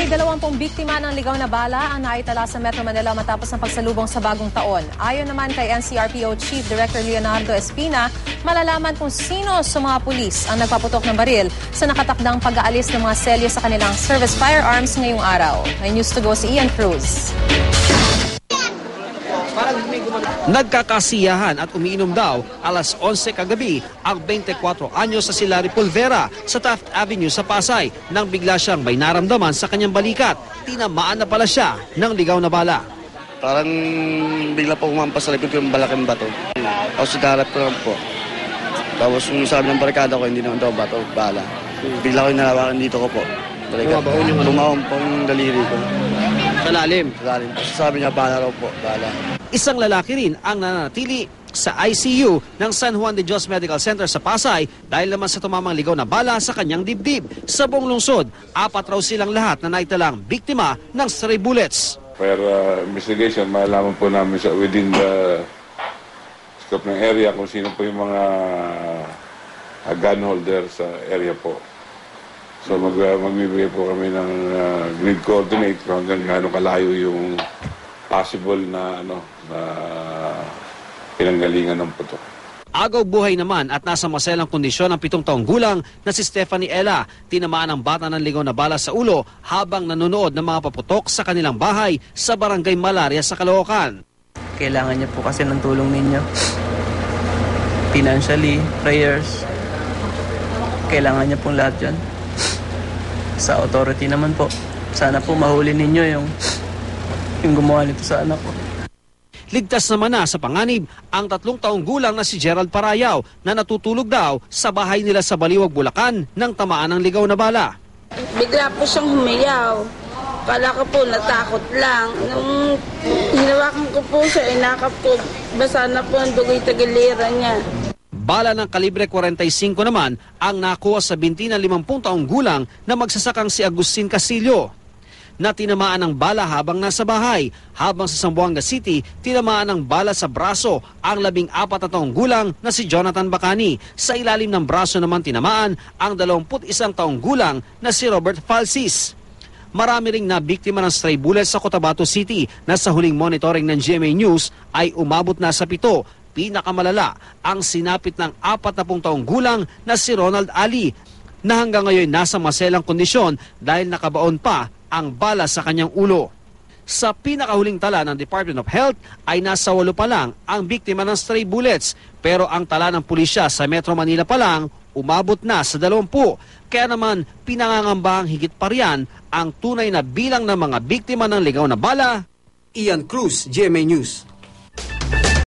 May dalawampung biktima ng ligaw na bala ang naitala sa Metro Manila matapos ng pagsalubong sa bagong taon. Ayon naman kay NCRPO Chief Director Leonardo Espina, malalaman kung sino sa mga pulis ang nagpaputok ng baril sa nakatakdang pag-aalis ng mga selyo sa kanilang service firearms ngayong araw. May news to go si Ian Cruz. Nagkakasiyahan at umiinom daw alas 11 kagabi ang 24 anyos sa si Larry Polvera sa Taft Avenue sa Pasay nang bigla siyang may naramdaman sa kanyang balikat. Tinamaan na pala siya ng ligaw na bala. Parang bigla po umampas sa likod ko yung malaking bato. Tapos sigarap ko lang po. Tapos yung sabi ng barkada ko, hindi naman daw bato, bala. Bigla ko yung nalawakan dito ko po. Balikat. Ano? Bumaon po yung daliri ko. Sa lalim. Lalim. Tapos sabi niya, bala raw po, bala. Isang lalaki rin ang nananatili sa ICU ng San Juan de Dios Medical Center sa Pasay dahil naman sa tumamang ligaw na bala sa kanyang dibdib. Sa buong lungsod, apat raw silang lahat na naitalang biktima ng stray bullets. Per uh, investigation, malalaman po namin sa within the scope ng area kung sino po yung mga uh, gun holder sa area po. So mag, uh, magbibigay po kami ng uh, grid coordinate kung hanggang gaano kalayo yung possible na ano na pinanggalingan ng putok. Agaw buhay naman at nasa maselang kondisyon ang pitong taong gulang na si Stephanie Ella. Tinamaan ng bata ng ligaw na bala sa ulo habang nanonood ng mga paputok sa kanilang bahay sa barangay Malaria sa Caloocan. Kailangan niya po kasi ng tulong ninyo. Financially, prayers. Kailangan niya pong lahat yan. Sa authority naman po. Sana po mahuli ninyo yung, yung gumawa nito sa anak ko. Ligtas naman na sa panganib ang tatlong taong gulang na si Gerald Parayaw na natutulog daw sa bahay nila sa Baliwag, Bulacan nang tamaan ng ligaw na bala. Bigla po siyang humiyaw. Kala ko po natakot lang. Nung hinawakan ko po siya, inakap ko, basa na po ang dugoy tagilira niya. Bala ng kalibre 45 naman ang nakuha sa binti ng 50 taong gulang na magsasakang si Agustin Casillo na tinamaan ng bala habang nasa bahay. Habang sa Zamboanga City, tinamaan ng bala sa braso ang labing apat na taong gulang na si Jonathan Bacani. Sa ilalim ng braso naman tinamaan ang 21 taong gulang na si Robert Falsis. Marami ring nabiktima ng stray bullets sa Cotabato City na sa huling monitoring ng GMA News ay umabot na sa pito. Pinakamalala ang sinapit ng apat na pung taong gulang na si Ronald Ali na hanggang ngayon nasa maselang kondisyon dahil nakabaon pa ang bala sa kanyang ulo. Sa pinakahuling tala ng Department of Health ay nasa walo pa lang ang biktima ng stray bullets pero ang tala ng pulisya sa Metro Manila pa lang umabot na sa 20. Kaya naman pinangangambahang higit pa riyan ang tunay na bilang ng mga biktima ng ligaw na bala. Ian Cruz, GMA News.